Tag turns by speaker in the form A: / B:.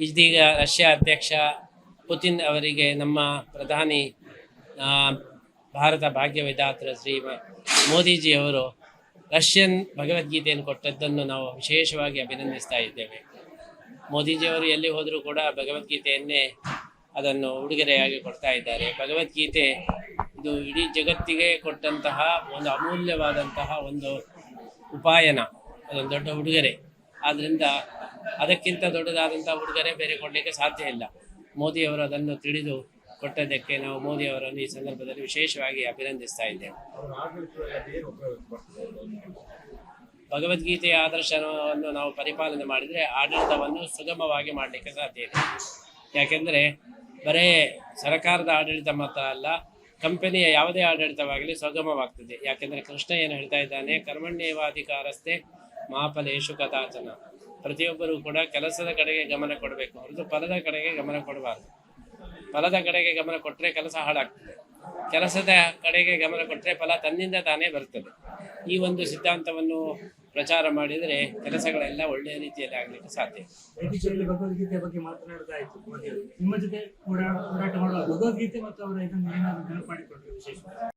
A: ಇದೀಗ ರಷ್ಯಾ ಅಧ್ಯಕ್ಷ ಪುತಿನ್ ಅವರಿಗೆ ನಮ್ಮ ಪ್ರಧಾನಿ ಭಾರತ ಭಾಗ್ಯ ವಿಧಾತೃ ಶ್ರೀ ಮೋದಿಜಿ ಅವರು ರಷ್ಯನ್ ಭಗವದ್ಗೀತೆಯನ್ನು ಕೊಟ್ಟದ್ದನ್ನು ನಾವು ವಿಶೇಷವಾಗಿ ಅಭಿನಂದಿಸ್ತಾ ಇದ್ದೇವೆ. ಮೋದಿಜಿಯವರು ಎಲ್ಲಿ ಹೋದರೂ ಕೂಡ ಭಗವದ್ಗೀತೆಯನ್ನೇ ಅದನ್ನು ಉಡುಗೊರೆಯಾಗಿ ಕೊಡ್ತಾ ಇದ್ದಾರೆ. ಭಗವದ್ಗೀತೆ ಇದು ಇಡೀ ಜಗತ್ತಿಗೆ ಕೊಟ್ಟಂತಹ ಒಂದು ಅಮೂಲ್ಯವಾದಂತಹ ಒಂದು ಉಪಾಯನ, ಅದೊಂದು ದೊಡ್ಡ ಉಡುಗೊರೆ. ಆದ್ದರಿಂದ ಅದಕ್ಕಿಂತ ದೊಡ್ಡದಾದಂಥ ಉಡುಗೊರೆ ಬೇರೆ ಕೊಡಲಿಕ್ಕೆ ಸಾಧ್ಯ ಇಲ್ಲ. ಮೋದಿಯವರು ಅದನ್ನು ತಿಳಿದು ಕೊಟ್ಟದ್ದಕ್ಕೆ ನಾವು ಮೋದಿಯವರನ್ನು ಈ ಸಂದರ್ಭದಲ್ಲಿ ವಿಶೇಷವಾಗಿ ಅಭಿನಂದಿಸ್ತಾ ಇದ್ದೇವೆ. ಭಗವದ್ಗೀತೆಯ ಆದರ್ಶವನ್ನು ನಾವು ಪರಿಪಾಲನೆ ಮಾಡಿದರೆ ಆಡಳಿತವನ್ನು ಸುಗಮವಾಗಿ ಮಾಡಲಿಕ್ಕೆ ಸಾಧ್ಯ ಇದೆ. ಯಾಕೆಂದರೆ ಬರೇ ಸರ್ಕಾರದ ಆಡಳಿತ ಮಾತ್ರ ಅಲ್ಲ, ಕಂಪನಿಯ ಯಾವುದೇ ಆಡಳಿತವಾಗಲಿ ಸುಗಮವಾಗ್ತದೆ. ಯಾಕೆಂದರೆ ಕೃಷ್ಣ ಏನು ಹೇಳ್ತಾ ಇದ್ದಾನೆ? ಕರ್ಮಣ್ಯೇವಾಧಿಕಾರಸ್ಥೆ ಮಹಾಫಲೇಶು ಕದಾಚನ ಪ್ರತಿಯೊಬ್ಬರೂ ಕೂಡ ಕೆಲಸದ ಕಡೆಗೆ ಗಮನ ಕೊಡಬೇಕು. ಹೊರತು ಫಲದ ಕಡೆಗೆ ಗಮನ ಕೊಡಬಾರ್ದು. ಫಲದ ಕಡೆಗೆ ಗಮನ ಕೊಟ್ಟರೆ ಕೆಲಸ ಹಾಳಾಗ್ತದೆ. ಕೆಲಸದ ಕಡೆಗೆ ಗಮನ ಕೊಟ್ಟರೆ ಫಲ ತನ್ನಿಂದ ತಾನೇ ಬರ್ತದೆ. ಈ ಒಂದು ಸಿದ್ಧಾಂತವನ್ನು ಪ್ರಚಾರ ಮಾಡಿದರೆ ಕೆಲಸಗಳೆಲ್ಲ ಒಳ್ಳೆಯ ರೀತಿಯಲ್ಲಿ ಆಗಲಿಕ್ಕೆ ಸಾಧ್ಯ
B: ಭಗವದ್ಗೀತೆ ಬಗ್ಗೆ ಮಾತನಾಡ್ತಾ ಇತ್ತು ನಿಮ್ಮ ಜೊತೆ ಭಗವದ್ಗೀತೆ ಮತ್ತು ಅವರ ಇದನ್ನು ಏನಾದರೂ ನೆನಪಾಡಿಕೊಂಡ್ರೆ ವಿಶೇಷ?